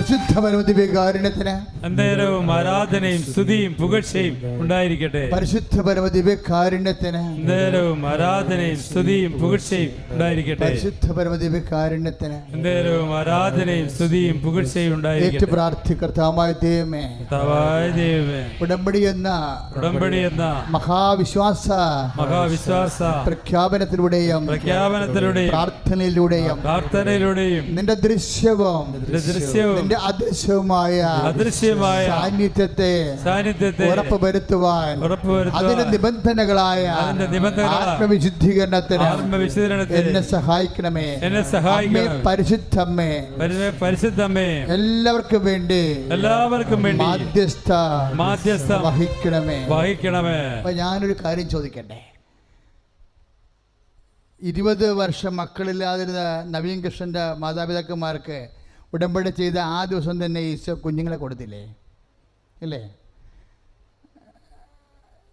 പരിശുദ്ധ പരമദിവ്യകാരുണ്യത്തിന് അന്നേരവും ആരാധനയും സ്തുതിയും പുകഴ്ചയും ഉണ്ടായിരിക്കട്ടെ. പരിശുദ്ധ പരമദിവ്യകാരുണ്യത്തിന് അന്നേരവും ആരാധനയും സ്തുതിയും പുകഴ്ചയും ഉണ്ടായിരിക്കട്ടെ. പരിശുദ്ധ പരമദിവ്യകാരുണ്യത്തിന് അന്നേരവും ആരാധനയും സ്തുതിയും പുകഴ്ചയും ഉണ്ടായിരിക്കട്ടെ. ഉണ്ടായിരിക്കട്ടെ പ്രാർത്ഥികർത്താമായ ദൈവമേ. കർത്താവായ ദൈവമേ. ഉടമ്പടി എന്ന ഉടമ്പടി എന്ന മഹാവിശ്വാസ മഹാവിശ്വാസ പ്രഖ്യാപനത്തിലൂടെയും പ്രഖ്യാപനത്തിലൂടെയും പ്രാർത്ഥനയിലൂടെയും പ്രാർത്ഥനയിലൂടെയും നിന്റെ ദൃശ്യവും ദൃശ്യവും നിന്റെ അദൃശ്യവുമായ അദൃശ്യമായ സാന്നിധ്യത്തെ സാന്നിധ്യത്തെ ഉറപ്പ് വരുത്തുവാൻ അതിന്റെ നിബന്ധനകളായ ആത്മവിശുദ്ധീകരണത്തിന് ആത്മവിശുദ്ധീകരണത്തിന് എന്നെ സഹായിക്കണമേ. എന്നെ സഹായിക്കണമേ. പരിശുദ്ധമ്മേ. പരിശു- പരിശുദ്ധമ്മേ. എല്ലാവർക്കും വേണ്ടി എല്ലാവർക്കും വേണ്ടി മാധ്യസ്ഥ മാധ്യസ്ഥ വഹിക്കണമേ. വഹിക്കണമേ. അപ്പൊ ഞാനൊരു കാര്യം ചോദിക്കട്ടെ? ഇരുപത് വർഷം മക്കളില്ലാതിരുന്ന നവീൻ കൃഷ്ണന്റെ മാതാപിതാക്കന്മാർക്ക് ഉടമ്പടി ചെയ്ത ആ ദിവസം തന്നെ ഈശോ കുഞ്ഞുങ്ങളെ കൊടുത്തില്ലേ? ഇല്ലേ?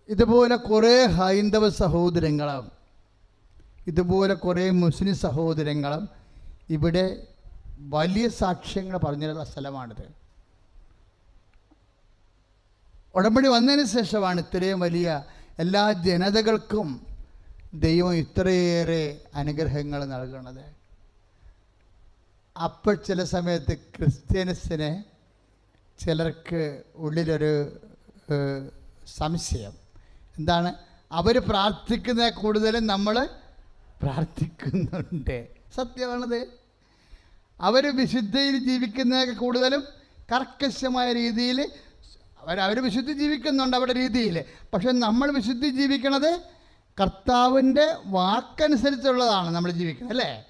ഇതുപോലെ കുറേ ഹൈന്ദവ സഹോദരങ്ങളും ഇതുപോലെ കുറേ മുസ്ലിം സഹോദരങ്ങളും ഇവിടെ വലിയ സാക്ഷ്യങ്ങൾ പറഞ്ഞിരുന്ന സ്ഥലമാണിത്. ഉടമ്പടി വന്നതിന് ശേഷമാണ് ഇത്രയും വലിയ എല്ലാ ജനതകൾക്കും ദൈവം ഇത്രയേറെ അനുഗ്രഹങ്ങൾ നൽകുന്നത്. അപ്പോൾ ചില സമയത്ത് ക്രിസ്ത്യൻസിന് ചിലർക്ക് ഉള്ളിലൊരു സംശയം. എന്താണ്? അവർ പ്രാർത്ഥിക്കുന്ന കൂടുതലും നമ്മൾ പ്രാർത്ഥിക്കുന്നുണ്ട്. സത്യമാണത്. അവർ വിശുദ്ധയിൽ ജീവിക്കുന്നതൊക്കെ കൂടുതലും കർക്കശമായ രീതിയിൽ അവർ അവർ വിശുദ്ധി ജീവിക്കുന്നുണ്ട് അവരുടെ രീതിയിൽ. പക്ഷെ നമ്മൾ വിശുദ്ധി ജീവിക്കണത് കർത്താവിന്റെ വാക്കനുസരിച്ചുള്ളതാണ് നമ്മൾ ജീവിക്കുന്നത് അല്ലേ?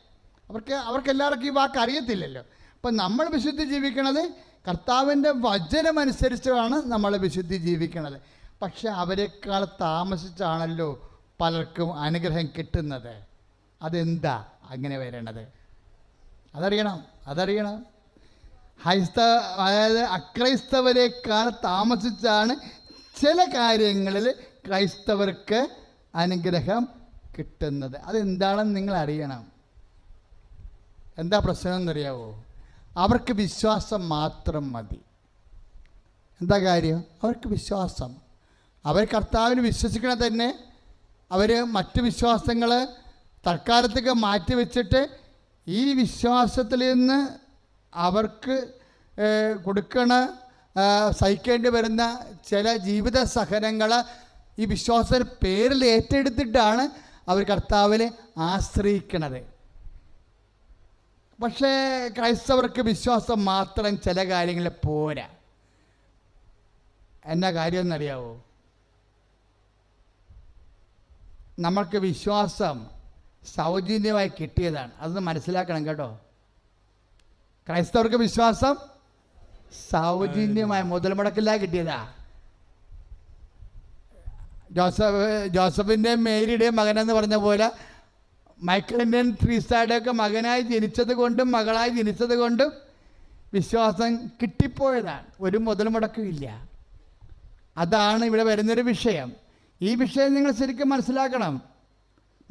അവർക്ക് അവർക്ക് എല്ലാവർക്കും ഈ വാക്ക് അറിയത്തില്ലല്ലോ. അപ്പം നമ്മൾ വിശുദ്ധി ജീവിക്കണത് കർത്താവിന്റെ വചനമനുസരിച്ചാണ് നമ്മൾ വിശുദ്ധി ജീവിക്കണത്. പക്ഷെ അവരെക്കാൾ താമസിച്ചാണല്ലോ പലർക്കും അനുഗ്രഹം കിട്ടുന്നത്. അതെന്താ അങ്ങനെ വരണത് അതറിയണം അതറിയണം. ഹൈസ്തവ അതായത് അക്രൈസ്തവരെക്കാൾ താമസിച്ചാണ് ചില കാര്യങ്ങളിൽ ക്രൈസ്തവർക്ക് അനുഗ്രഹം കിട്ടുന്നത്. അതെന്താണെന്ന് നിങ്ങൾ അറിയണം എന്താ പ്രശ്നം എന്നറിയാവോ? അവർക്ക് വിശ്വാസം മാത്രം മതി. എന്താ കാര്യം? അവർക്ക് വിശ്വാസം. അവർ കർത്താവിന് വിശ്വസിക്കണ തന്നെ അവർ മറ്റ് വിശ്വാസങ്ങൾ തൽക്കാലത്തേക്ക് മാറ്റി വെച്ചിട്ട് ഈ വിശ്വാസത്തിൽ നിന്ന് അവർക്ക് കൊടുക്കണ സഹിക്കേണ്ടി വരുന്ന ചില ജീവിത സഹനങ്ങൾ ഈ വിശ്വാസ പേരിൽ ഏറ്റെടുത്തിട്ടാണ് അവർ കർത്താവിനെ ആശ്രയിക്കണത്. പക്ഷേ ക്രൈസ്തവർക്ക് വിശ്വാസം മാത്രം ചില കാര്യങ്ങൾ പോരാ. എന്നാ കാര്യം എന്നറിയാവോ? നമ്മൾക്ക് വിശ്വാസം സൗജന്യമായി കിട്ടിയതാണ്. അതൊന്ന് മനസ്സിലാക്കണം കേട്ടോ. ക്രൈസ്തവർക്ക് വിശ്വാസം സൗജന്യമായി മുതൽ മുടക്കില്ലാതെ കിട്ടിയതാ. ജോസഫ് ജോസഫിന്റെയും മേരിയുടെയും മകനെന്ന് പറഞ്ഞ പോലെ മൈക്കിളിന്റെയും ട്രീസായുടെയൊക്കെ മകനായി ജനിച്ചത് കൊണ്ടും മകളായി ജനിച്ചത് കൊണ്ടും വിശ്വാസം കിട്ടിപ്പോയതാണ്. ഒരു മുതൽ മുടക്കുമില്ല. അതാണ് ഇവിടെ വരുന്നൊരു വിഷയം. ഈ വിഷയം നിങ്ങൾ ശരിക്കും മനസ്സിലാക്കണം.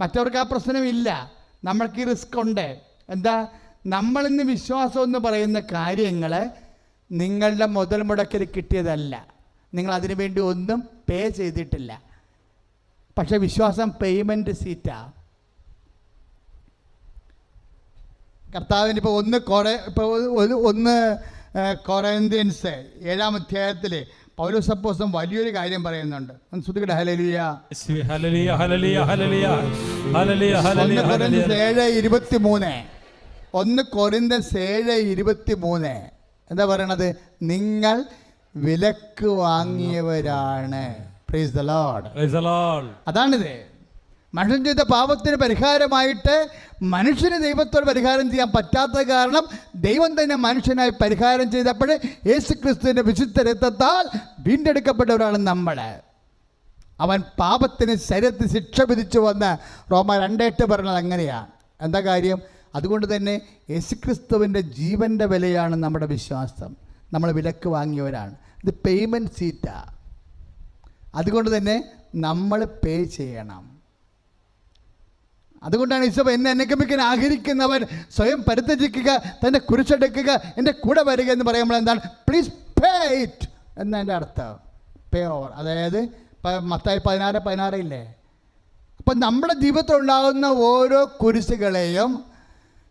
മറ്റവർക്ക് ആ പ്രശ്നമില്ല. നമ്മൾക്ക് ഈ റിസ്ക് ഉണ്ട്. എന്താ? നമ്മളിന്ന് വിശ്വാസം എന്ന് പറയുന്ന കാര്യങ്ങൾ നിങ്ങളുടെ മുതൽ മുടക്കിൽ കിട്ടിയതല്ല. നിങ്ങൾ അതിനു വേണ്ടി ഒന്നും പേ ചെയ്തിട്ടില്ല. പക്ഷേ വിശ്വാസം പേയ്മെന്റ് സീറ്റാ കർത്താവിന് ഇപ്പോൾ ഒന്ന് കൊറേ ഇപ്പോൾ ഒന്ന് കൊറേന്ത്യൻസ് ഏഴാം അധ്യായത്തിൽ പൗരസപ്പോസം വലിയൊരു കാര്യം പറയുന്നുണ്ട്. ഏഴ് ഇരുപത്തി മൂന്ന് ഒന്ന് കൊറിന്ത ഏഴ് ഇരുപത്തി മൂന്ന് എന്താ പറയണത്? നിങ്ങൾ വിലക്ക് വാങ്ങിയവരാണ്. അതാണിത്. മനുഷ്യൻ ചെയ്ത പാപത്തിന് പരിഹാരമായിട്ട് മനുഷ്യന് ദൈവത്തോട് പരിഹാരം ചെയ്യാൻ പറ്റാത്ത കാരണം ദൈവം തന്നെ മനുഷ്യനായി പരിഹാരം ചെയ്തപ്പോൾ യേശു ക്രിസ്തുവിന്റെ വിശുദ്ധ രക്തത്താൽ വീണ്ടെടുക്കപ്പെട്ടവരാണ് നമ്മൾ. അവൻ പാപത്തിന് ശരീരത്തിൽ ശിക്ഷ വിധിച്ചു വന്ന് റോമ രണ്ടേട്ട് പറഞ്ഞത് അങ്ങനെയാണ് എന്താ കാര്യം? അതുകൊണ്ട് തന്നെ യേശുക്രിസ്തുവിന്റെ ജീവന്റെ വിലയാണ് നമ്മുടെ വിശ്വാസം. നമ്മൾ വിലക്ക് വാങ്ങിയവരാണ്. ഇത് പേയ്മെന്റ് സീറ്റാണ് അതുകൊണ്ട് തന്നെ നമ്മൾ പേ ചെയ്യണം. അതുകൊണ്ടാണ് ഈശോ എന്നെ അനുഗമിക്കാൻ ആഗ്രഹിക്കുന്നവൻ സ്വയം പരിത്യജിക്കുക തന്നെ കുറിച്ചെടുക്കുക എന്റെ കൂടെ വരിക എന്ന് പറയുമ്പോൾ എന്താണ്? പ്ലീസ് പേ ഇറ്റ് എന്നതിന്റെ അർത്ഥം. പേ ഓവർ അതായത് മത്തായി പതിനാറ് പതിനാറ് ഇല്ലേ? അപ്പം നമ്മുടെ ജീവിതത്തിൽ ഉണ്ടാകുന്ന ഓരോ കുരിശുകളെയും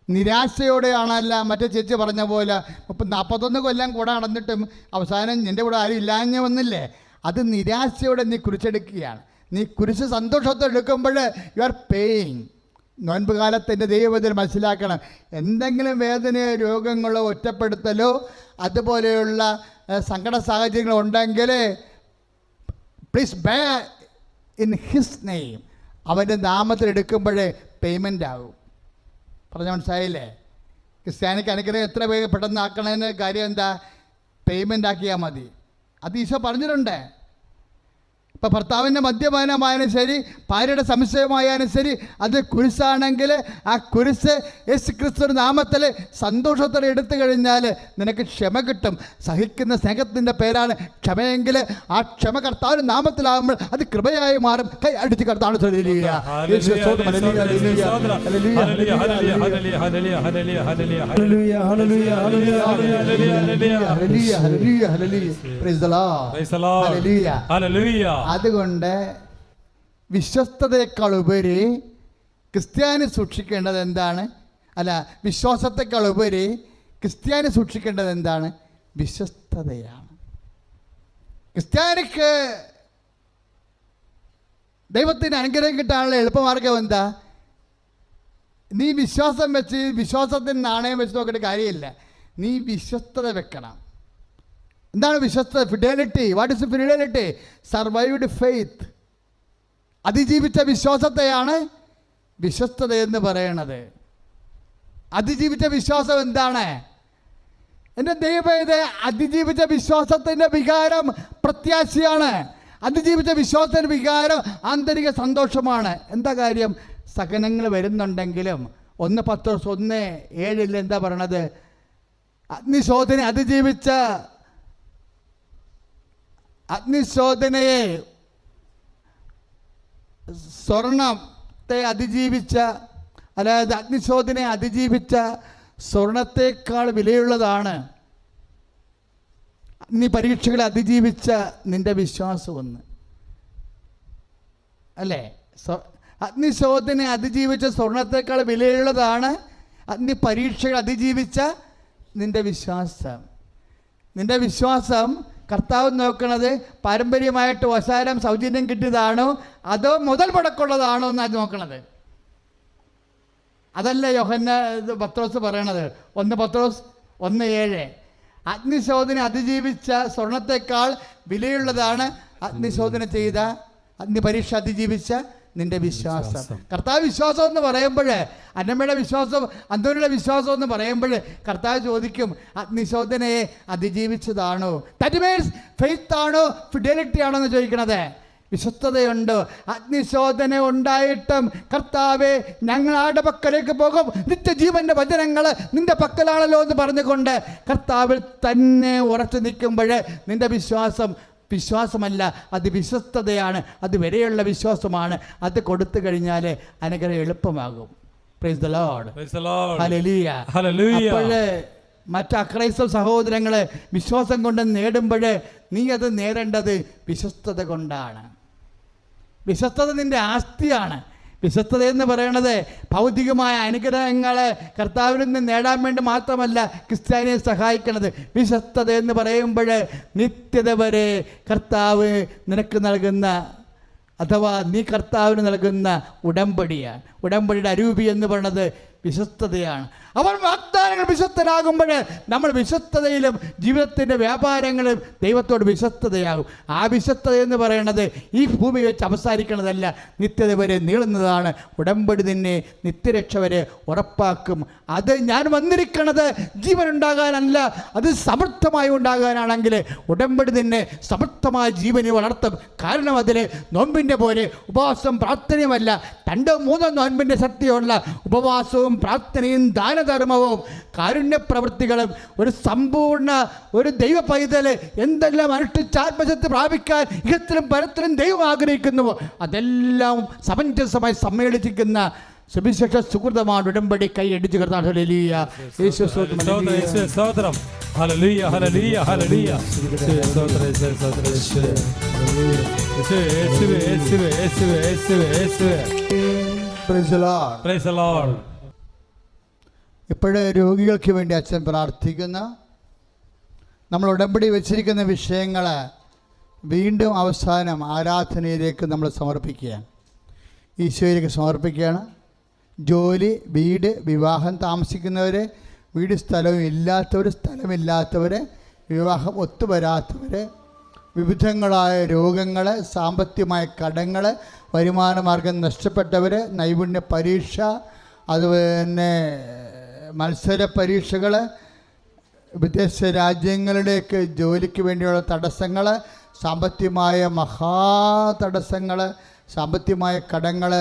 നിരാശയോടെയാണല്ല മറ്റേ ചേച്ചി പറഞ്ഞ പോലെ ഇപ്പം നാൽപ്പത്തൊന്ന് കൊല്ലം കൂടെ നടന്നിട്ടും അവസാനം നിന്റെ കൂടെ ആരും ഇല്ലാഞ്ഞ വന്നില്ലേ? അത് നിരാശയോടെ നീ കുരിച്ചെടുക്കുകയാണ് നീ കുരിശ് സന്തോഷത്തോടെ എടുക്കുമ്പോൾ യു ആർ പേയിങ് നോൻപ് കാലത്തിന്റെ ദൈവത്തിൽ മനസ്സിലാക്കണം. എന്തെങ്കിലും വേദനയോ രോഗങ്ങളോ ഒറ്റപ്പെടുത്തലോ അതുപോലെയുള്ള സങ്കട സാഹചര്യങ്ങളോ ഉണ്ടെങ്കിൽ please be in his name അവന്റെ നാമത്തിൽ എടുക്കുമ്പോഴേ പേയ്മെന്റ് ആകും പറഞ്ഞ മനസ്സിലായില്ലേ? ക്രിസ്ത്യാനിക്ക് അനുഗ്രഹം എത്ര വേഗം പെട്ടെന്ന് കാര്യം എന്താ? പേയ്മെന്റ് ആക്കിയാൽ മതി. അത് ഈശോ പറഞ്ഞിട്ടുണ്ട്. ഇപ്പം ഭർത്താവിന്റെ മദ്യപാനമായാലും ശരി ഭാര്യയുടെ സംശയമായാലും ശരി അത് കുരിശാണെങ്കിൽ ആ കുരിശ് യേശു ക്രിസ്തു നാമത്തിൽ സന്തോഷത്തോടെ എടുത്തു കഴിഞ്ഞാൽ നിനക്ക് ക്ഷമ കിട്ടും. സഹിക്കുന്ന സ്നേഹത്തിന്റെ പേരാണ് ക്ഷമയെങ്കിൽ ആ ക്ഷമ കർത്താവിന്റെ നാമത്തിലാകുമ്പോൾ അത് കൃപയായി മാറും. കൈ അടിച്ച് കർത്താവ് ഹല്ലേലൂയ, അതുകൊണ്ട് വിശ്വസ്തതയേക്കാൾ ഉപരി ക്രിസ്ത്യാനി സൂക്ഷിക്കേണ്ടത് എന്താണ് അല്ല വിശ്വാസത്തെക്കാൾ ഉപരി ക്രിസ്ത്യാനി സൂക്ഷിക്കേണ്ടത് എന്താണ് വിശ്വസ്തതയാണ്. ക്രിസ്ത്യാനിക്ക് ദൈവത്തിന് അനുഗ്രഹം കിട്ടാനുള്ള എളുപ്പമാർഗം എന്താ? നീ വിശ്വാസം വെച്ച് വിശ്വാസത്തിന് നാണയം വെച്ച് നോക്കേണ്ട കാര്യമില്ല. നീ വിശ്വസ്തത വെക്കണം. എന്താണ് വിശ്വസ്ത fidelity what is fidelity survived faith അതിജീവിച്ച വിശ്വാസത്തെയാണ് വിശ്വസ്തത എന്ന് പറയണത്. അതിജീവിച്ച വിശ്വാസം എന്താണ്? എന്റെ ദൈവം ഇത് അതിജീവിച്ച വിശ്വാസത്തിന്റെ വികാരം പ്രത്യാശയാണ്. അതിജീവിച്ച വിശ്വാസത്തിന്റെ വികാരം ആന്തരിക സന്തോഷമാണ്. എന്താ കാര്യം? സഹനങ്ങൾ വരുന്നുണ്ടെങ്കിലും ഒന്ന് പത്ത് ദിവസം ഒന്ന് ഏഴിൽ എന്താ പറയണത്? അഗ്നിശോധന അതിജീവിച്ച അഗ്നിശോധനയെ സ്വർണത്തെ അതിജീവിച്ച അതായത് അഗ്നിശോധനയെ അതിജീവിച്ച സ്വർണത്തേക്കാൾ വിലയുള്ളതാണ്. നീ പരീക്ഷകളെ അതിജീവിച്ച നിന്റെ വിശ്വാസമെന്ന്. അല്ലേ? അഗ്നിശോധന അതിജീവിച്ച സ്വർണത്തേക്കാൾ വിലയുള്ളതാണ്. അഗ്നി പരീക്ഷകൾ അതിജീവിച്ച നിന്റെ വിശ്വാസം. നിന്റെ വിശ്വാസം കർത്താവ് നോക്കുന്നത് പാരമ്പര്യമായിട്ട് വസാരം സൗജന്യം കിട്ടിയതാണോ? അതോ മുതൽ മുടക്കുള്ളതാണോ എന്നാണ് നോക്കണത്? അതല്ല യോഹന്ന പത്രോസ് പറയണത്? ഒന്ന് പത്രോസ് ഒന്ന് ഏഴ്. അഗ്നിശോധന അതിജീവിച്ച സ്വർണത്തെക്കാൾ വിലയുള്ളതാണ് അഗ്നിശോധന ചെയ്ത അഗ്നിപരീക്ഷ അതിജീവിച്ച നിന്റെ വിശ്വാസം. കർത്താവ് വിശ്വാസം എന്ന് പറയുമ്പോൾ അന്നമ്മയുടെ വിശ്വാസം അന്തോനിയുടെ വിശ്വാസം എന്ന് പറയുമ്പോൾ കർത്താവ് ചോദിക്കും അഗ്നിശോധനയെ അതിജീവിച്ചതാണോ? ദാറ്റ് മീൻസ് ഫെയ്ത്ത് ആണോ ഫിഡലിറ്റി ആണോ എന്ന് ചോദിക്കണത്. വിശ്വസ്തതയുണ്ട് അഗ്നിശോധന ഉണ്ടായിട്ടും കർത്താവെ ഞങ്ങൾ ആരുടെ പക്കലേക്ക് പോകും. നിത്യജീവന്റെ വചനങ്ങൾ നിന്റെ പക്കലാണല്ലോ എന്ന് പറഞ്ഞുകൊണ്ട് കർത്താവിൽ തന്നെ ഉറച്ചു നിൽക്കുമ്പോൾ നിന്റെ വിശ്വാസം വിശ്വാസമല്ല അത് വിശ്വസ്തതയാണ് അത് വരെയുള്ള വിശ്വാസമാണ്. അത് കൊടുത്തു കഴിഞ്ഞാൽ അനുഗ്രഹം എളുപ്പമാകും. Praise the Lord. അപ്പോഴ് മറ്റ് അക്രൈസ്തവ സഹോദരങ്ങളെ വിശ്വാസം കൊണ്ട് നേടുമ്പോൾ നീ അത് നേടേണ്ടത് വിശ്വസ്തത കൊണ്ടാണ്. വിശ്വസ്തത നിന്റെ ആസ്തിയാണ്. വിശ്വസ്തത എന്ന് പറയണത് ഭൗതികമായ അനുഗ്രഹങ്ങൾ കർത്താവിൽ നിന്ന് നേടാൻ വേണ്ടി മാത്രമല്ല ക്രിസ്ത്യാനിയെ സഹായിക്കണത്. വിശ്വസ്തത എന്ന് പറയുമ്പോൾ നിത്യത വരെ കർത്താവ് നിനക്ക് നൽകുന്ന അഥവാ നീ കർത്താവിന് നൽകുന്ന ഉടമ്പടിയാണ്. ഉടമ്പടിയുടെ അരൂപി എന്ന് പറയുന്നത് വിശ്വസ്തതയാണ്. അവൻ വാഗ്ദാനങ്ങൾ വിശ്വസ്തനാകുമ്പോൾ നമ്മൾ വിശ്വസ്തതയിലും ജീവിതത്തിന്റെ വ്യാപാരങ്ങളും ദൈവത്തോട് വിശ്വസ്തതയാകും ആ വിശ്വസ്തത എന്ന് പറയുന്നത് ഈ ഭൂമി വെച്ച് അവസാനിക്കുന്നതല്ല. നിത്യത വരെ നീളുന്നതാണ്. ഉടമ്പടി നിന്നെ നിത്യരക്ഷ വരെ ഉറപ്പാക്കും. അത് ഞാൻ വന്നിരിക്കുന്നത് ജീവൻ ഉണ്ടാകാനല്ല അത് സമർത്ഥമായി ഉണ്ടാകാനാണെങ്കിൽ ഉടമ്പടി നിന്നെ സമർത്ഥമായ ജീവനെ വളർത്തും. കാരണം അതിൽ നോമ്പിന്റെ പോലെ ഉപവാസം പ്രാർത്ഥനയുമല്ല. രണ്ടോ മൂന്നോ നോൻപിന്റെ ശക്തിയുള്ള ഉപവാസവും പ്രാർത്ഥനയും ദാനധർമ്മവും കാരുണ്യ പ്രവൃത്തികളും ഒരു സമ്പൂർണ ഒരു ദൈവ പൈതൽ എന്തെല്ലാം അനുഷ്ഠിച്ച് ആത്മശക്തി പ്രാപിക്കാൻ ഇഹത്തിലും പരത്തിലും ദൈവം ആഗ്രഹിക്കുന്നുവോ അതെല്ലാം സമഞ്ജസമായി സമ്മേളിച്ചിരിക്കുന്ന സുവിശേഷ സുഹൃതമാണ് ഉടമ്പടി കൈ അടിച്ചു കിടന്നാണ് ഹല്ലേലൂയ. ഇപ്പോഴ് രോഗികൾക്ക് വേണ്ടി അച്ഛൻ പ്രാർത്ഥിക്കുന്നു നമ്മൾ ഉടമ്പടി വെച്ചിരിക്കുന്ന വിഷയങ്ങൾ വീണ്ടും അവസാനം ആരാധനയിലേക്ക് നമ്മൾ സമർപ്പിക്കുകയാണ്. ഈശോയിലേക്ക് സമർപ്പിക്കുകയാണ്. ജോലി വീട് വിവാഹം താമസിക്കുന്നവർ വീട് സ്ഥലവും ഇല്ലാത്തവർ സ്ഥലമില്ലാത്തവർ വിവാഹം ഒത്തുവരാത്തവർ വിവിധങ്ങളായ രോഗങ്ങൾ സാമ്പത്തികമായ കടങ്ങൾ വരുമാനമാർഗം നഷ്ടപ്പെട്ടവർ നൈപുണ്യ പരീക്ഷ അതുപോലെ മത്സര പരീക്ഷകൾ വിദേശ രാജ്യങ്ങളിലേക്ക് ജോലിക്ക് വേണ്ടിയുള്ള തടസ്സങ്ങൾ സാമ്പത്തികമായ മഹാ തടസ്സങ്ങൾ സാമ്പത്തികമായ കടങ്ങൾ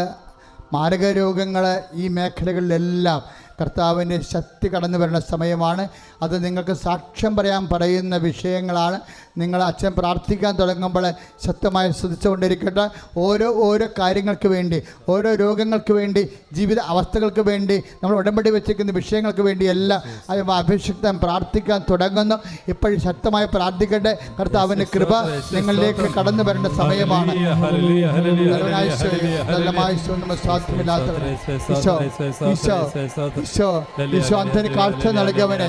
മാരകരോഗങ്ങൾ ഈ മേഖലകളിലെല്ലാം കർത്താവിന്റെ ശക്തി കടന്നു വരുന്ന സമയമാണ്. അത് നിങ്ങൾക്ക് സാക്ഷ്യം പറയാൻ പറയുന്ന വിഷയങ്ങളാണ്. നിങ്ങൾ അച്ഛൻ പ്രാർത്ഥിക്കാൻ തുടങ്ങുമ്പോൾ ശക്തമായി ശ്രദ്ധിച്ചുകൊണ്ടിരിക്കട്ടെ. ഓരോ ഓരോ കാര്യങ്ങൾക്ക് വേണ്ടി ഓരോ രോഗങ്ങൾക്ക് വേണ്ടി ജീവിത അവസ്ഥകൾക്ക് വേണ്ടി നമ്മൾ ഉടമ്പടി വെച്ചിരിക്കുന്ന വിഷയങ്ങൾക്ക് വേണ്ടി എല്ലാം അത് അഭിഷിക്തം പ്രാർത്ഥിക്കാൻ തുടങ്ങുന്നു. ഇപ്പോഴും ശക്തമായി പ്രാർത്ഥിക്കട്ടെ. കർത്താവിന്റെ കൃപ നിങ്ങളിലേക്ക് കടന്നു വരേണ്ട സമയമാണ്. ഈശോ, അന്ധന് കാഴ്ച നൽകിയവനെ.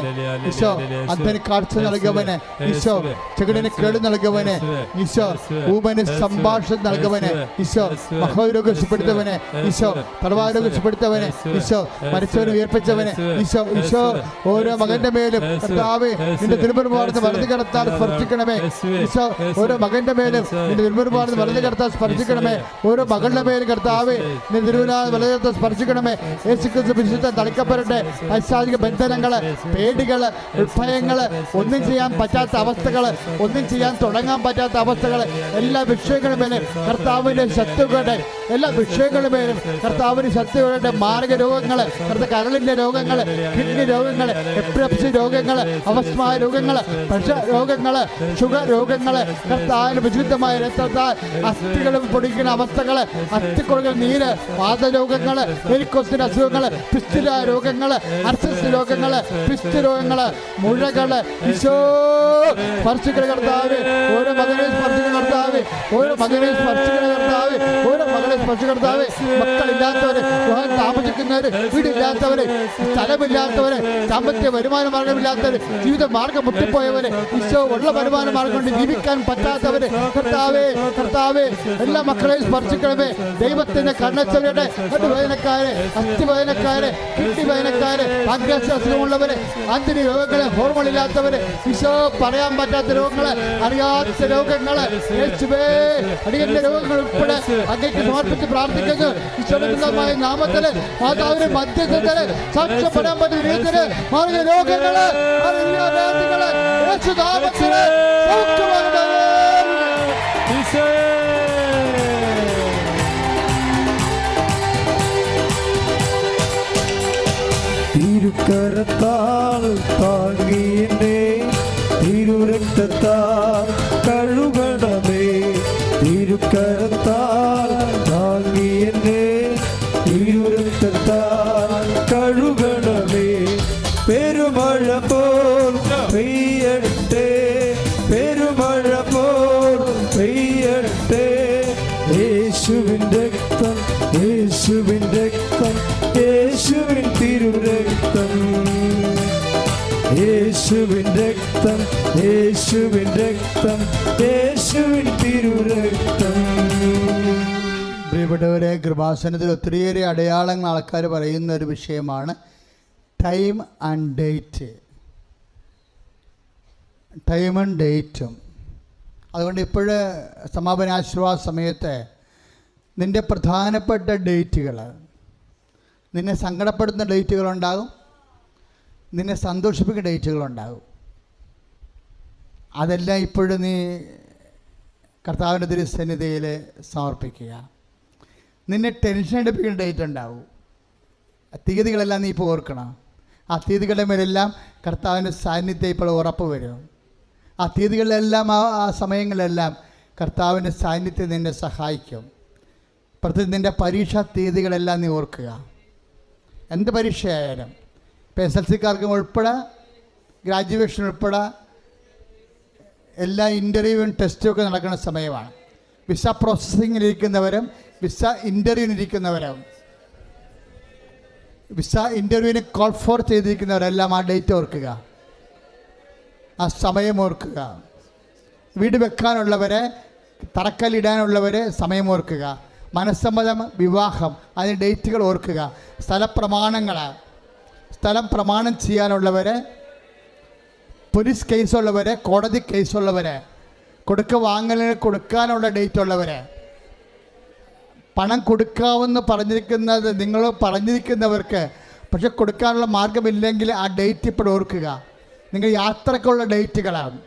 ഈശോ അന്ധന് കാഴ്ച നൽകിയവനെ. ഈശോ ചെകിടിന് കേട് നൽകവനെ. ഈശോ ഊമന് സംഭാഷണം നൽകവനെ. ഈശോ മഹോരോഗം രക്ഷപ്പെടുത്തവനെ ഈശോ തടവാരോഗം രക്ഷപ്പെടുത്തവനെ ഈശോ മരിച്ചവനെ ഉയർപ്പിച്ചവനെ. ഈശോ ഈശോ ഓരോ മകന്റെ മേലും കർത്താവേ നിന്റെ തിരുമുറുപാടുന്ന വലത് കടത്താൽ സ്പർശിക്കണമേ. ഈശോ ഓരോ മകന്റെ മേലും നിന്റെ തിരുമുറുപാടുന്ന വലത് കടത്താൽ സ്പർശിക്കണമേ. ഓരോ മകളുടെ മേലും കർത്താവേ നിന്റെ വലത് സ്പർശിക്കണമേ. യേശു ക്രിസ്തു വിശുദ്ധ തളിക്കപ്പെടട്ടെ. പൈശാചിക ബന്ധനങ്ങൾ പേടികൾ ഉത്ഭയങ്ങൾ ഒന്നും ചെയ്യാൻ പറ്റാത്ത അവസ്ഥകൾ ഒന്നും ചെയ്യാൻ തുടങ്ങാൻ പറ്റാത്ത അവസ്ഥകൾ എല്ലാ വിഷയങ്ങളും കർത്താവിന്റെ ശത്രുക്കളുടെ എല്ലാ വിഷയങ്ങളും മേലും കർത്താവിന്റെ ശത്രുക്കളുടെ മാർഗ രോഗങ്ങൾ കർത്ത കരളിന്റെ രോഗങ്ങൾ കിഡ്നി രോഗങ്ങൾ എപ്പിലപ്സി രോഗങ്ങൾ അവസ്മായ രോഗങ്ങൾ പ്രഷർ രോഗങ്ങൾ ഷുഗർ രോഗങ്ങൾ കർത്താവിന് വിശുദ്ധമായ രക്തത്താൽ അസ്ഥികളും പൊടിക്കുന്ന അവസ്ഥകൾ അസ്ഥിക്കുറകൾ നീര് വാദരോഗങ്ങൾ വെരിക്കോസിന്റെ അസുഖങ്ങൾ പിസ്റ്റില രോഗങ്ങൾ അർസസ് രോഗങ്ങൾ പിസ്റ്റ് രോഗങ്ങൾ മുഴകൾ ഈശോ കർത്താവ് ഓരോ മകനെ സ്പർശിക്കുന്ന കർത്താവ് ഓരോ മകനെ സ്പർശിക്കുന്ന കർത്താവ് ഓരോ മകളെ സ്പർശിക്കുന്ന കർത്താവ് മക്കളില്ലാത്തവരെ വിവാഹം താമസിക്കുന്നവര് വീടില്ലാത്തവരെ സ്ഥലമില്ലാത്തവരെ സാമ്പത്തിക വരുമാന മാർഗമില്ലാത്തവര് ജീവിത മാർഗം മുട്ടിപ്പോയവരെ ഈശോ ഉള്ള വരുമാന മാർഗം കൊണ്ട് ജീവിക്കാൻ പറ്റാത്തവര് കർത്താവേ കർത്താവേ എല്ലാ മക്കളെയും സ്പർശിക്കണമേ. ദൈവത്തിന്റെ കണ്ണച്ചവരുടെ വേദനക്കാരെ അസ്ഥിവേദനക്കാരെ കിഡ്നി വേദനക്കാരെ പാങ്ക്രാസ് അസുഖമുള്ളവരെ രോഗങ്ങളെ ഹോർമോൺ ഇല്ലാത്തവരെ ഈശോ പറയാൻ പറ്റാത്ത രോഗങ്ങളെ അറിയാത്ത രോഗങ്ങൾ യേശുവേ അടിയന്റെ രോഗങ്ങൾ ഉൾപ്പെടെ അങ്ങേക്ക് സമർപ്പിച്ച് പ്രാർത്ഥിക്കുന്നു ഈശോയുടെ നാമത്തിൽ മാതാവിന്റെ മധ്യസ്ഥത്തിൽ സാക്ഷ്യപ്പെടാൻ പറ്റുന്ന രീതിയിൽ മാറിയ രോഗങ്ങൾ മാറിയ വ്യാധികൾ യേശു നാമത്തിൽ സൗഖ്യമാകട്ടെ. ഈശോയേ. തിരുക്കരത്താൽ താങ്ങിയെന്നെ തിരുരക്തത്താൽ കഴുകണമേ തിരുക്കരത്താൽ താങ്ങിയെന്നെ തിരുരക്തത്താൽ കഴുകണമേ. പെരുമഴ പോൽ പെയ്യട്ടെ. പെരുമഴ പോൽ പെയ്യട്ടെ. യേശുവിൻ രക്തം യേശുവിൻ രക്തം യേശുവിൻ തിരുരക്തം. യേശുവിൻ രക്തം യേശുവിൻ രക്തം യേശുവിൻ തിരുരക്തം. പ്രിയപ്പെട്ടവരെ കൃപാസനത്തിൽ ഒത്തിരിയേറെ അടയാളങ്ങൾ ആൾക്കാർ പറയുന്ന ഒരു വിഷയമാണ് time and date. Time and ഡേറ്റും. അതുകൊണ്ട് ഇപ്പോഴ് സമാപനാശ്വാസ സമയത്ത് നിന്റെ പ്രധാനപ്പെട്ട ഡേറ്റുകൾ നിന്നെ സങ്കടപ്പെടുത്തുന്ന ഡേറ്റുകളുണ്ടാകും. നിന്നെ സന്തോഷിപ്പിക്കുന്ന ഡേറ്റുകളുണ്ടാകും. അതെല്ലാം ഇപ്പോഴും നീ കർത്താവിന്റെ തിരുസന്നിധിയിൽ സമർപ്പിക്കുക. നിന്നെ ടെൻഷൻ എടുപ്പിക്കുന്ന ഡേറ്റ് ഉണ്ടാവും. തീയതികളെല്ലാം നീ ഇപ്പോൾ ഓർക്കണം. ആ തീയതികളുടെ മേലെല്ലാം കർത്താവിന്റെ സാന്നിധ്യം ഇപ്പോൾ ഉറപ്പ് വരും. ആ തീയതികളിലെല്ലാം ആ ആ സമയങ്ങളിലെല്ലാം കർത്താവിന്റെ സാന്നിധ്യം നിന്നെ സഹായിക്കും. പ്രത്യേകിച്ച് നിന്റെ പരീക്ഷാ തീയതികളെല്ലാം നീ ഓർക്കുക. എന്ത് പരീക്ഷയായാലും ഇപ്പോൾ എസ് എൽ സിക്കാർക്കും ഉൾപ്പെടെ ഗ്രാജുവേഷൻ ഉൾപ്പെടെ എല്ലാ ഇന്റർവ്യൂവും ടെസ്റ്റും ഒക്കെ നടക്കുന്ന സമയമാണ്. വിസ പ്രോസസ്സിങ്ങിലിരിക്കുന്നവരും വിസ ഇന്റർവ്യൂവിനിരിക്കുന്നവരും വിസ ഇന്റർവ്യൂവിന് കോൾ ഫോർ ചെയ്തിരിക്കുന്നവരെല്ലാം ആ ഡേറ്റ് ഓർക്കുക. ആ സമയം ഓർക്കുക. വീട് വെക്കാനുള്ളവരെ തറക്കല്ലിടാനുള്ളവരെ സമയം ഓർക്കുക. മനസ്സമ്മതം വിവാഹം അതിന് ഡേറ്റുകൾ ഓർക്കുക. സ്ഥലപ്രമാണങ്ങൾ സ്ഥലം പ്രമാണം ചെയ്യാനുള്ളവരെ പോലീസ് കേസുള്ളവരെ കോടതി കേസുള്ളവരെ കൊടുക്ക വാങ്ങലിന് കൊടുക്കാനുള്ള ഡേറ്റ് ഉള്ളവരെ. പണം കൊടുക്കാമെന്ന് പറഞ്ഞിരിക്കുന്നത് നിങ്ങൾ പറഞ്ഞിരിക്കുന്നവർക്ക്. പക്ഷെ കൊടുക്കാനുള്ള മാർഗമില്ലെങ്കിൽ ആ ഡേറ്റ് ഇപ്പോൾ ഓർക്കുക. നിങ്ങൾ യാത്രക്കുള്ള ഡേറ്റുകളാണ്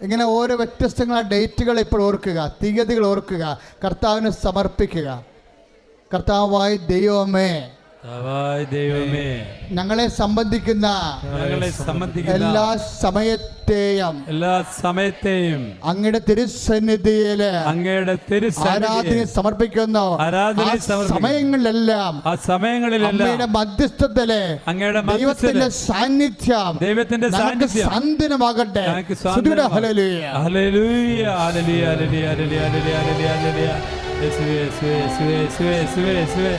ഇങ്ങനെ ഓരോ വ്യത്യസ്തങ്ങളായ ഡേറ്റുകൾ ഇപ്പോൾ ഓർക്കുക. തീയതികൾ ഓർക്കുക. കർത്താവിന് സമർപ്പിക്കുക. കർത്താവായി ദൈവമേ. ദൈവമേ. ഞങ്ങളെ സംബന്ധിക്കുന്ന എല്ലാ സമയത്തെയും എല്ലാ സമയത്തെയും അങ്ങയുടെ തിരുസന്നിധിയിൽ അങ്ങയുടെ ആരാധന സമർപ്പിക്കുന്ന. ആരാധന സമർപ്പിക്കുന്നു. സമയങ്ങളിലെല്ലാം ആ സമയങ്ങളിലെല്ലാം മധ്യസ്ഥത്തിൽ അങ്ങയുടെ ദൈവത്തിന്റെ സാന്നിധ്യം ദൈവത്തിന്റെ സാന്നിധ്യം സാന്ത്വനമാകട്ടെ. ഹല്ലേലൂയ, ഹല്ലേലൂയ, ഹല്ലേലൂയ, ഹല്ലേലൂയ, ഹല്ലേലൂയ, hallelujah,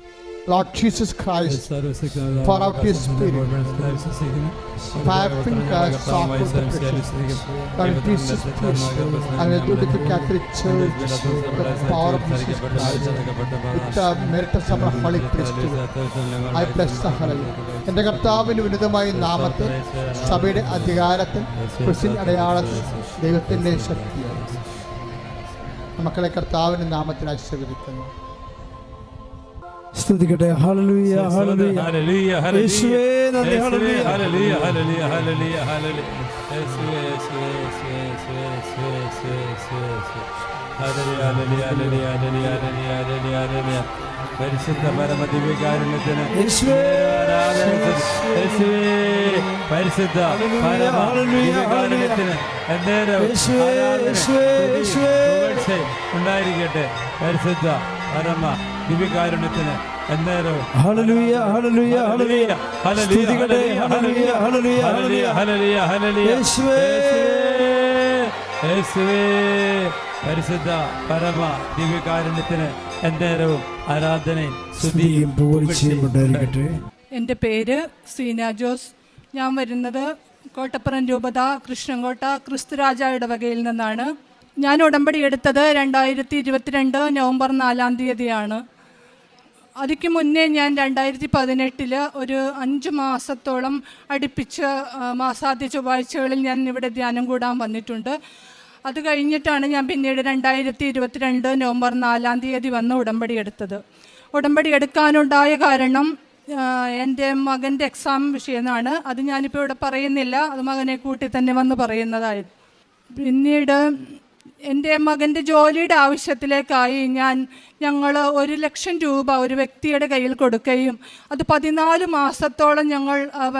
Lord. Jesus Christ, Pour out His Spirit. Five fingers, soft precious. Lord Jesus Christ, and I do with the Catholic Church, the power of Jesus Christ, with the merit of some Holy Priesthood. I bless the Hallelujah. എന്റെ കർത്താവിന്റെ ഉന്നതമായ നാമത്തെ സഭയുടെ അധികാരത്തിൽ Christian അടയാളത്തിൽ ദൈവത്തിന്റെ ശക്തിയാണ് മക്കളെ കർത്താവിന്റെ നാമത്തിൽ ആശീർവദിക്കുന്നു സ്തുതിക്കട്ടെ ഹല്ലേലൂയ ഹല്ലേലൂയ. യേശുവേ, നന്ദി, ഹല്ലേലൂയ. ഹല്ലേലൂയ, ഹല്ലേലൂയ, ഹല്ലേലൂയ, ഹല്ലേലൂയ. യേശുവേ, യേശുവേ, യേശുവേ, യേശുവേ, യേശുവേ, യേശുവേ, യേശുവേ, യേശുവേ. ഹല്ലേലൂയ, ഹല്ലേലൂയ, ഹല്ലേലൂയ, ഹല്ലേലൂയ, ഹല്ലേലൂയ, ഹല്ലേലൂയ, ഹല്ലേലൂയ. പരിശുദ്ധ പരമദിവ്യകാരുണ്യത്തിന് യേശുവേ, ആരാധന യേശുവേ, പരിശുദ്ധ പരമദിവ്യകാരുണ്യത്തിന്. ഉണ്ടായിരിക്കട്ടെ പരിശുദ്ധ പരമ ദിവ്യകാരുണ്യത്തിന് എന്നേരവും. ഹല്ലേലൂയ ഹല്ലേലൂയ ഹല്ലേലൂയ ഹല്ലേലൂയ. ഹല്ലേലൂയ ഹല്ലേലൂയ ഹല്ലേലൂയ, ഹല്ലേലൂയ. യേശുവേ. യേശുവേ, യേശുവേ, പരിശുദ്ധ പരമ ദിവ്യകാരുണ്യത്തിന് എന്തേരവും ആരാധനയും സ്തുതിയും പുകഴ്ചയും ഉണ്ടായിരിക്കട്ടെ. എന്റെ പേര് സീന ജോസ്. ഞാൻ വരുന്നത് കോട്ടപ്പുറം രൂപത കൃഷ്ണൻകോട്ട ക്രിസ്തുരാജ ഇടവകയിൽ നിന്നാണ്. ഞാൻ ഉടമ്പടി എടുത്തത് രണ്ടായിരത്തി ഇരുപത്തിരണ്ട് നവംബർ നാലാം തീയതിയാണ്. അതിക്ക് മുന്നേ ഞാൻ രണ്ടായിരത്തി പതിനെട്ടിൽ ഒരു അഞ്ച് മാസത്തോളം അടുപ്പിച്ച് മാസാദ്യ ചൊവ്വാഴ്ചകളിൽ ഞാൻ ഇവിടെ ധ്യാനം കൂടാൻ വന്നിട്ടുണ്ട്. അത് കഴിഞ്ഞിട്ടാണ് ഞാൻ പിന്നീട് രണ്ടായിരത്തി ഇരുപത്തിരണ്ട് നവംബർ നാലാം തീയതി വന്ന് ഉടമ്പടി എടുത്തത്. ഉടമ്പടി എടുക്കാനുണ്ടായ കാരണം എന്റെ മകന്റെ എക്സാം വിഷയമാണ്. അത് ഞാനിപ്പോൾ ഇവിടെ പറയുന്നില്ല. അത് മകനെ കൂട്ടി തന്നെ വന്ന് പറയുന്നതായിരുന്നു പിന്നീട് എന്റെ മകന്റെ ജോലിയുടെ ആവശ്യത്തിലേക്കായി ഞാൻ ഞങ്ങൾ ഒരു ലക്ഷം രൂപ ഒരു വ്യക്തിയുടെ കയ്യിൽ കൊടുക്കുകയും അത് പതിനാല് മാസത്തോളം ഞങ്ങൾ അവ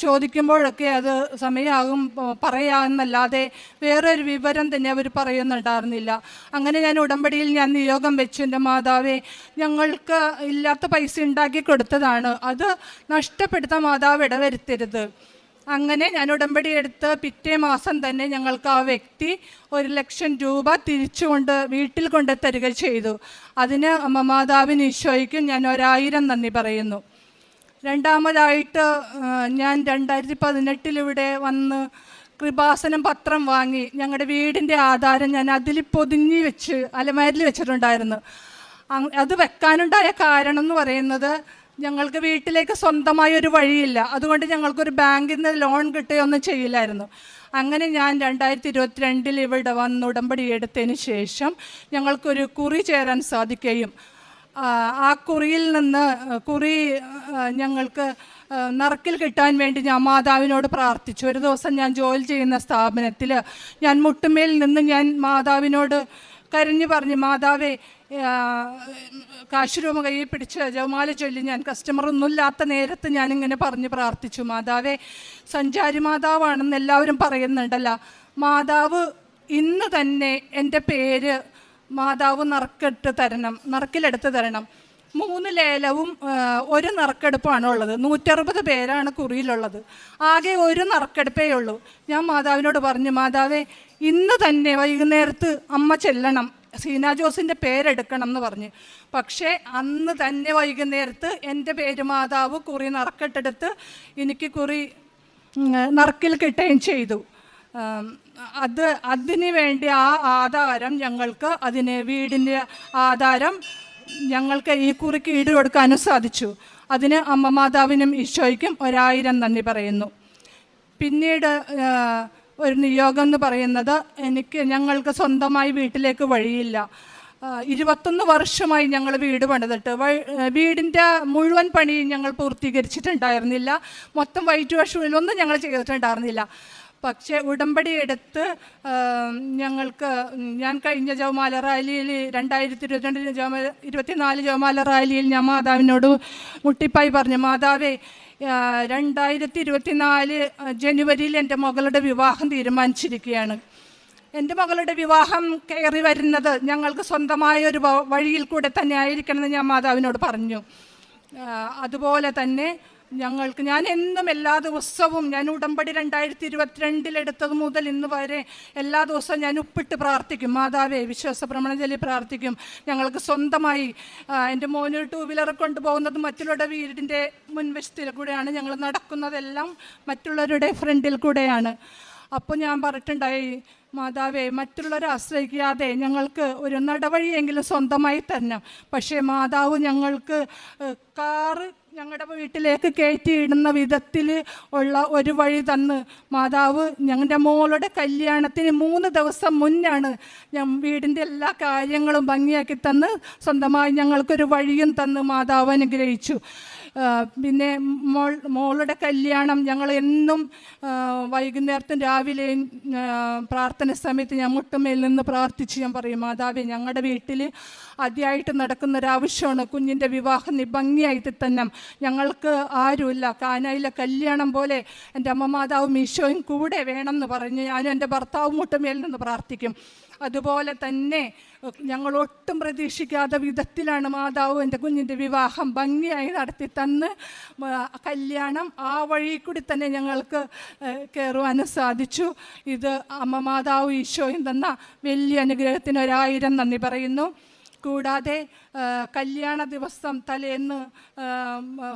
ചോദിക്കുമ്പോഴൊക്കെ അത് സമയമാകും പറയാമെന്നല്ലാതെ വേറൊരു വിവരം തന്നെ അവർ പറയുന്നുണ്ടായിരുന്നില്ല. അങ്ങനെ ഞാൻ ഉടമ്പടിയിൽ ഞാൻ നിയോഗം വെച്ചു. എന്റെ മാതാവേ ഞങ്ങൾക്ക് ഇല്ലാത്ത പൈസ ഉണ്ടാക്കി കൊടുത്തതാണ്. അത് നഷ്ടപ്പെടുത്താൻ മാതാവ് ഇടവരുത്തരുത്. അങ്ങനെ ഞാൻ ഉടമ്പടി എടുത്ത് പിറ്റേ മാസം തന്നെ ഞങ്ങൾക്ക് ആ വ്യക്തി ഒരു ലക്ഷം രൂപ തിരിച്ചുകൊണ്ട് വീട്ടിൽ കൊണ്ട് തരിക ചെയ്തു. അതിന് അമ്മമാതാവിന് ഈശോയ്ക്കും ഞാൻ ഒരായിരം നന്ദി പറയുന്നു. രണ്ടാമതായിട്ട് ഞാൻ രണ്ടായിരത്തി പതിനെട്ടിലിവിടെ വന്ന് കൃപാസനം പത്രം വാങ്ങി ഞങ്ങളുടെ വീടിന്റെ ആധാരം ഞാൻ അതിൽ പൊതിഞ്ഞ് വെച്ച് അലമാരിൽ വെച്ചിട്ടുണ്ടായിരുന്നു. അത് വെക്കാനുണ്ടായ കാരണം എന്ന് പറയുന്നത് ഞങ്ങൾക്ക് വീട്ടിലേക്ക് സ്വന്തമായ ഒരു വഴിയില്ല. അതുകൊണ്ട് ഞങ്ങൾക്കൊരു ബാങ്കിൽ നിന്ന് ലോൺ കിട്ടുകയൊന്നും ചെയ്യില്ലായിരുന്നു. അങ്ങനെ ഞാൻ രണ്ടായിരത്തി ഇരുപത്തിരണ്ടിൽ ഇവിടെ വന്ന് ഉടമ്പടി എടുത്തതിന് ശേഷം ഞങ്ങൾക്കൊരു കുറി ചേരാൻ സാധിക്കുകയും ആ, കുറിയിൽ നിന്ന് കുറി ഞങ്ങൾക്ക് നറുക്കിൽ കിട്ടാൻ വേണ്ടി ഞാൻ മാതാവിനോട് പ്രാർത്ഥിച്ചു. ഒരു ദിവസം ഞാൻ ജോലി ചെയ്യുന്ന സ്ഥാപനത്തിൽ ഞാൻ മുട്ടുമേൽ നിന്ന് ഞാൻ മാതാവിനോട് കരഞ്ഞു പറഞ്ഞു മാതാവേ കാശുരൂപ കയ്യിൽ പിടിച്ച് ജവമാല ചൊല്ലി ഞാൻ കസ്റ്റമർ ഒന്നുമില്ലാത്ത നേരത്ത് ഞാനിങ്ങനെ പറഞ്ഞ് പ്രാർത്ഥിച്ചു. മാതാവേ സഞ്ചാരി മാതാവാണെന്ന് എല്ലാവരും പറയുന്നുണ്ടല്ലോ. മാതാവ് ഇന്ന് തന്നെ എന്റെ പേര് മാതാവ് നറുക്കിട്ട് തരണം നറുക്കിലെടുത്ത് തരണം. മൂന്ന് ലേലവും ഒരു നറുക്കെടുപ്പാണ് ഉള്ളത്. നൂറ്ററുപത് പേരാണ് കുറിയിലുള്ളത്. ആകെ ഒരു നറുക്കെടുപ്പേ ഉള്ളൂ. ഞാൻ മാതാവിനോട് പറഞ്ഞു മാതാവേ ഇന്ന് തന്നെ വൈകുന്നേരത്ത് അമ്മ ചെല്ലണം. സീന ജോസിന്റെ പേരെടുക്കണം എന്ന് പറഞ്ഞ്. പക്ഷേ അന്ന് തന്നെ വൈകുന്നേരത്ത് എന്റെ പേര് മാതാവ് കുറി നറുക്കെട്ടെടുത്ത് എനിക്ക് കുറി നറുക്കിൽ കിട്ടുകയും ചെയ്തു. അത് അതിന് വേണ്ടി ആ ആധാരം ഞങ്ങൾക്ക് അതിന് വീടിന്റെ ആധാരം ഞങ്ങൾക്ക് ഈ കുറിക്ക് ഈട് കൊടുക്കാനും സാധിച്ചു. അതിന് അമ്മ മാതാവിനും ഈശോയ്ക്കും ഒരായിരം നന്ദി പറയുന്നു. പിന്നീട് ഒരു നിയോഗം എന്ന് പറയുന്നത് എനിക്ക് ഞങ്ങൾക്ക് സ്വന്തമായി വീട്ടിലേക്ക് വഴിയില്ല. ഇരുപത്തൊന്ന് വർഷമായി ഞങ്ങൾ വീട് പണിതിട്ട്. വീടിന്റെ മുഴുവൻ പണിയും ഞങ്ങൾ പൂർത്തീകരിച്ചിട്ടുണ്ടായിരുന്നില്ല. മൊത്തം വൈറ്റ് വാഷ് ഞങ്ങൾ ചെയ്തിട്ടുണ്ടായിരുന്നില്ല. പക്ഷേ ഉടമ്പടി എടുത്ത് ഞങ്ങൾക്ക് ഞാൻ കഴിഞ്ഞ ജവമാല റാലിയിൽ രണ്ടായിരത്തി ഇരുപത്തിരണ്ടിന് ജവമാല ഇരുപത്തിനാല് ജവമാല റാലിയിൽ ഞാൻ മാതാവിനോട് മുട്ടിപ്പായി പറഞ്ഞു മാതാവേ രണ്ടായിരത്തി ഇരുപത്തിനാല് ജനുവരിയിൽ എന്റെ മകളുടെ വിവാഹം തീരുമാനിച്ചിരിക്കുകയാണ്. എന്റെ മകളുടെ വിവാഹം കയറി വരുന്നത് ഞങ്ങൾക്ക് സ്വന്തമായ ഒരു വഴിയിൽ കൂടെ തന്നെ ആയിരിക്കണമെന്ന് ഞാൻ മാതാവിനോട് പറഞ്ഞു. അതുപോലെ തന്നെ ഞങ്ങൾക്ക് ഞാൻ എന്നും എല്ലാ ദിവസവും ഞാൻ ഉടമ്പടി രണ്ടായിരത്തി ഇരുപത്തിരണ്ടിലെടുത്തത് മുതൽ ഇന്ന് വരെ എല്ലാ ദിവസവും ഞാൻ ഉപ്പിട്ട് പ്രാർത്ഥിക്കും. മാതാവേ വിശ്വാസ ചൊല്ലി പ്രാർത്ഥിക്കും. ഞങ്ങൾക്ക് സ്വന്തമായി എന്റെ മോന് ടൂ വീലർ കൊണ്ടുപോകുന്നത് മറ്റുള്ളവരുടെ വീടിന്റെ മുൻവശത്തിൽ കൂടെയാണ്. ഞങ്ങൾ നടക്കുന്നതെല്ലാം മറ്റുള്ളവരുടെ ഫ്രണ്ടിൽ കൂടെയാണ്. അപ്പോൾ ഞാൻ പറഞ്ഞിട്ടുണ്ടായി മാതാവേ മറ്റുള്ളവരെ ആശ്രയിക്കാതെ ഞങ്ങൾക്ക് ഒരു നടവഴിയെങ്കിലും സ്വന്തമായി തരണം. പക്ഷേ മാതാവ് ഞങ്ങൾക്ക് കാറ് ഞങ്ങളുടെ വീട്ടിലേക്ക് കയറ്റിയിടുന്ന വിധത്തിൽ ഉള്ള ഒരു വഴി തന്ന്. മാതാവ് ഞങ്ങളുടെ മോളുടെ കല്യാണത്തിന് മൂന്ന് ദിവസം മുന്നാണ് ഞാൻ വീടിന്റെ എല്ലാ കാര്യങ്ങളും ഭംഗിയാക്കി തന്ന് സ്വന്തമായി ഞങ്ങൾക്കൊരു വഴിയും തന്ന് മാതാവ് അനുഗ്രഹിച്ചു. പിന്നെ മോൾ മോളുടെ കല്യാണം ഞങ്ങൾ എന്നും വൈകുന്നേരത്തും രാവിലെയും പ്രാർത്ഥന സമയത്ത് ഞാൻ മുട്ടുമേൽ നിന്ന് പ്രാർത്ഥിച്ച് ഞാൻ പറയും മാതാവ് ഞങ്ങളുടെ വീട്ടിൽ ആദ്യമായിട്ട് നടക്കുന്ന ഒരാവശ്യമാണ് കുഞ്ഞിന്റെ വിവാഹം ഭംഗിയായിട്ട് തന്നെ ഞങ്ങൾക്ക് ആരുമില്ല. കാനായിലെ കല്യാണം പോലെ എന്റെ അമ്മ മാതാവും ഈശോയും കൂടെ വേണമെന്ന് പറഞ്ഞ് ഞാനും എന്റെ ഭർത്താവും മുട്ടുമേൽ നിന്ന് പ്രാർത്ഥിക്കും. അതുപോലെ തന്നെ ഞങ്ങൾ ഒട്ടും പ്രതീക്ഷിക്കാത്ത വിധത്തിലാണ് മാതാവ് എന്റെ കുഞ്ഞിന്റെ വിവാഹം ഭംഗിയായി നടത്തി തന്ന് കല്യാണം ആ വഴി കൂടി തന്നെ ഞങ്ങൾക്ക് കയറുവാനും സാധിച്ചു. ഇത് അമ്മ മാതാവ് ഈശോയും തന്ന വലിയ അനുഗ്രഹത്തിന് ഒരായിരം നന്ദി പറയുന്നു. കൂടാതെ കല്യാണ ദിവസം തലേന്ന്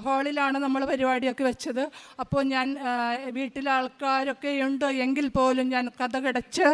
ഹാളിലാണ് നമ്മൾ പരിപാടിയൊക്കെ വെച്ചത്. അപ്പോൾ ഞാൻ വീട്ടിലെ ആൾക്കാരൊക്കെ ഉണ്ട് എങ്കിൽ പോലും ഞാൻ കഥകടച്ച് കിടച്ച്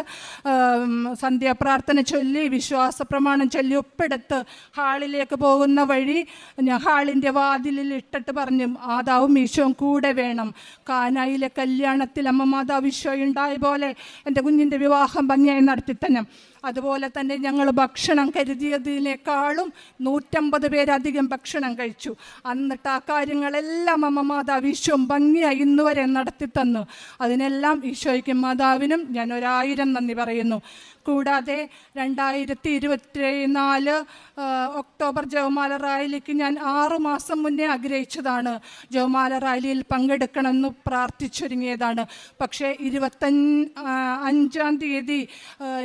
സന്ധ്യാപ്രാർത്ഥന ചൊല്ലി വിശ്വാസ പ്രമാണം ചൊല്ലി ഒപ്പെടുത്ത് ഹാളിലേക്ക് പോകുന്ന വഴി ഞാൻ ഹാളിന്റെ വാതിലിൽ ഇട്ടിട്ട് പറഞ്ഞു മാതാവും ഈശോയും കൂടെ വേണം. കാനായിലെ കല്യാണത്തിൽ അമ്മ മാതാവ് ഈശോ ഉണ്ടായ പോലെ എന്റെ കുഞ്ഞിന്റെ വിവാഹം ഭംഗിയായി നടത്തിത്തന്നെ. അതുപോലെ തന്നെ ഞങ്ങൾ ഭക്ഷണം കരുതിയതിനേക്കാളും നൂറ്റമ്പത് പേരധികം ഭക്ഷണം കഴിച്ചു. എന്നിട്ട് ആ കാര്യങ്ങളെല്ലാം അമ്മ മാതാവ് ഈശോ ഭംഗിയായി ഇന്ന് വരെ നടത്തി തന്നു. അതിനെല്ലാം ഈശോയ്ക്കും മാതാവിനും ഞാൻ ഒരായിരം നന്ദി പറയുന്നു. കൂടാതെ രണ്ടായിരത്തി ഇരുപത്തി നാല് ഒക്ടോബർ ജവമാല റാലിക്ക് ഞാൻ ആറു മാസം മുന്നേ ആഗ്രഹിച്ചതാണ്. ജവമാല റാലിയിൽ പങ്കെടുക്കണമെന്ന് പ്രാർത്ഥിച്ചൊരുങ്ങിയതാണ്. പക്ഷേ ഇരുപത്തഞ്ച് അഞ്ചാം തീയതി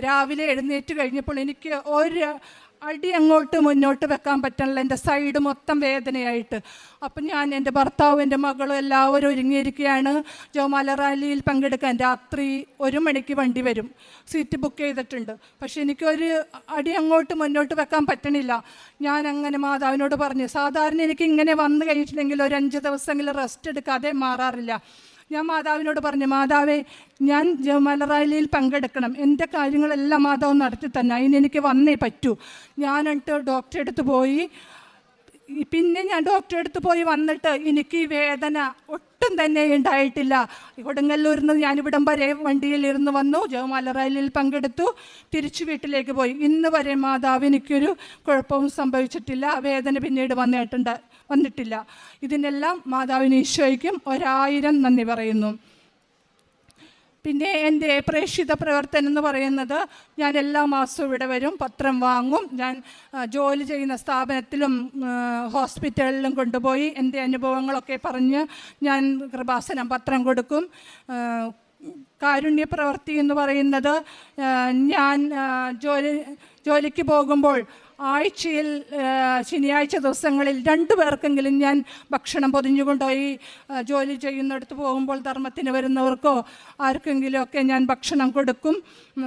രാവിലെ എഴുന്നേറ്റ് കഴിഞ്ഞപ്പോൾ എനിക്ക് ഒരു അടി അങ്ങോട്ട് മുന്നോട്ട് വെക്കാൻ പറ്റണില്ല. എന്റെ സൈഡ് മൊത്തം വേദനയായിട്ട്. അപ്പം ഞാൻ എന്റെ ഭർത്താവും എന്റെ മകളും എല്ലാവരും ഒരുങ്ങിയിരിക്കുകയാണ്. ജോമാല റാലിയിൽ പങ്കെടുക്കാൻ രാത്രി ഒരു മണിക്ക് വണ്ടി വരും. സീറ്റ് ബുക്ക് ചെയ്തിട്ടുണ്ട്. പക്ഷെ എനിക്കൊരു അടി അങ്ങോട്ട് മുന്നോട്ട് വെക്കാൻ പറ്റണില്ല. ഞാൻ അങ്ങനെ മാതാവിനോട് പറഞ്ഞു സാധാരണ എനിക്ക് ഇങ്ങനെ വന്നു കഴിഞ്ഞിട്ടുണ്ടെങ്കിൽ ഒരു അഞ്ച് ദിവസമെങ്കിലും റെസ്റ്റ് എടുക്കാതെ മാറാറില്ല. ഞാൻ മാതാവിനോട് പറഞ്ഞു മാതാവേ ഞാൻ ജവമല റാലിയിൽ പങ്കെടുക്കണം. എന്റെ കാര്യങ്ങളെല്ലാം മാതാവ് നടത്തി തന്നെ. അതിന് എനിക്ക് വന്നേ പറ്റൂ. ഞാനിട്ട് ഡോക്ടറെ അടുത്ത് പോയി. പിന്നെ ഞാൻ ഡോക്ടറെ അടുത്ത് പോയി വന്നിട്ട് എനിക്ക് ഈ വേദന ഒട്ടും തന്നെ ഉണ്ടായിട്ടില്ല. കൊടുങ്ങല്ലൂരിൽ നിന്ന് ഞാനിവിടം വരെ വണ്ടിയിൽ ഇരുന്ന് വന്നു ജവമാല റാലിയിൽ പങ്കെടുത്തു തിരിച്ചു വീട്ടിലേക്ക് പോയി. ഇന്ന് വരെ മാതാവ് എനിക്കൊരു കുഴപ്പവും സംഭവിച്ചിട്ടില്ല. വേദന പിന്നീട് വന്നിട്ടുണ്ട്. വന്നിട്ടില്ല. ഇതിനെല്ലാം മാതാവിന് ഈശോയ്ക്കും ഒരായിരം നന്ദി പറയുന്നു. പിന്നെ എന്റെ പ്രേക്ഷിത പ്രവർത്തനം എന്ന് പറയുന്നത് ഞാൻ എല്ലാ മാസവും ഇവിടെ വരും പത്രം വാങ്ങും. ഞാൻ ജോലി ചെയ്യുന്ന സ്ഥാപനത്തിലും ഹോസ്പിറ്റലിലും കൊണ്ടുപോയി എന്റെ അനുഭവങ്ങളൊക്കെ പറഞ്ഞ് ഞാൻ കൃപാസനം പത്രം കൊടുക്കും. കാരുണ്യ പ്രവൃത്തി എന്ന് പറയുന്നത് ഞാൻ ജോലി ജോലിക്ക് പോകുമ്പോൾ ആഴ്ചയിൽ ശനിയാഴ്ച ദിവസങ്ങളിൽ രണ്ടു പേർക്കെങ്കിലും ഞാൻ ഭക്ഷണം പൊതിഞ്ഞു കൊണ്ടുപോയി ജോലി ചെയ്യുന്നിടത്ത് പോകുമ്പോൾ ധർമ്മത്തിന് വരുന്നവർക്കോ ആർക്കെങ്കിലുമൊക്കെ ഞാൻ ഭക്ഷണം കൊടുക്കും.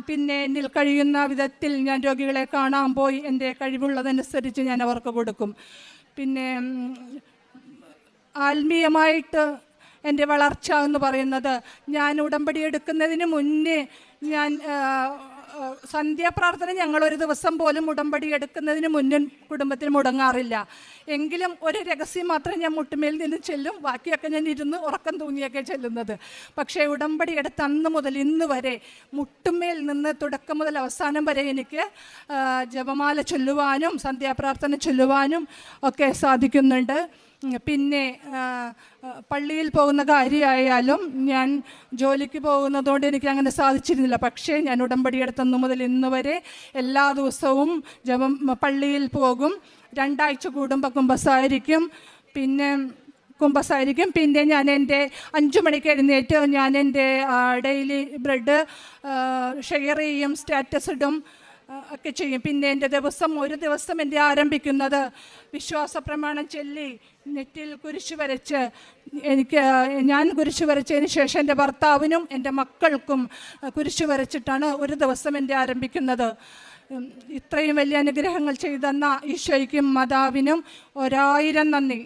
പിന്നെ എന്നിൽ കഴിയുന്ന വിധത്തിൽ ഞാൻ രോഗികളെ കാണാൻ പോയി എന്റെ കഴിവുള്ളതനുസരിച്ച് ഞാൻ അവർക്ക് കൊടുക്കും. പിന്നെ ആത്മീയമായിട്ട് എന്റെ വളർച്ച എന്ന് പറയുന്നത് ഞാൻ ഉടമ്പടി എടുക്കുന്നതിന് മുന്നേ ഞാൻ സന്ധ്യാപ്രാർത്ഥന ഞങ്ങൾ ഒരു ദിവസം പോലും ഉടമ്പടി എടുക്കുന്നതിന് മുന്നിൽ കുടുംബത്തിന് മുടങ്ങാറില്ല. എങ്കിലും ഒരു രഹസ്യം മാത്രം ഞാൻ മുട്ടുമേൽ നിന്ന് ചെല്ലും ബാക്കിയൊക്കെ ഞാൻ ഇരുന്ന് ഉറക്കം തൂങ്ങിയൊക്കെ ചെല്ലുന്നത്. പക്ഷേ ഉടമ്പടി എടുത്ത അന്ന് മുതൽ ഇന്ന് വരെ മുട്ടുമേൽ നിന്ന് തുടക്കം മുതൽ അവസാനം വരെ എനിക്ക് ജപമാല ചൊല്ലുവാനും സന്ധ്യാപ്രാർത്ഥന ചൊല്ലുവാനും ഒക്കെ സാധിക്കുന്നുണ്ട്. പിന്നെ പള്ളിയിൽ പോകുന്ന കാര്യമായാലും ഞാൻ ജോലിക്ക് പോകുന്നതുകൊണ്ട് എനിക്ക് അങ്ങനെ സാധിച്ചിരുന്നില്ല. പക്ഷേ ഞാൻ ഉടമ്പടി എടുത്തന്നു മുതൽ ഇന്ന് വരെ എല്ലാ ദിവസവും ജപം പള്ളിയിൽ പോകും. രണ്ടാഴ്ച കൂടുമ്പോൾ കുമ്പസായിരിക്കും പിന്നെ കുമ്പസായിരിക്കും പിന്നെ ഞാൻ എന്റെ അഞ്ചു മണിക്ക് എഴുന്നേറ്റ് ഞാൻ എന്റെ ഡെയിലി ബ്രെഡ് ഷെയർ ചെയ്യും സ്റ്റാറ്റസ് ഇടും. ഒക്കെ ചെയ്യും. പിന്നെ എന്റെ ദിവസം ഒരു ദിവസം എന്റെ ആരംഭിക്കുന്നത് വിശ്വാസ പ്രമാണം ചൊല്ലി നെറ്റിൽ കുരിശ് വരച്ച് എനിക്ക് ഞാൻ കുരിശ് വരച്ചതിന് ശേഷം എന്റെ ഭർത്താവിനും എന്റെ മക്കൾക്കും കുരിശ് വരച്ചിട്ടാണ് ഒരു ദിവസം എന്റെ ആരംഭിക്കുന്നത്. ഇത്രയും വലിയ അനുഗ്രഹങ്ങൾ ചെയ്തെന്ന ഈശോയ്ക്കും മാതാവിനും ഒരായിരം നന്ദി.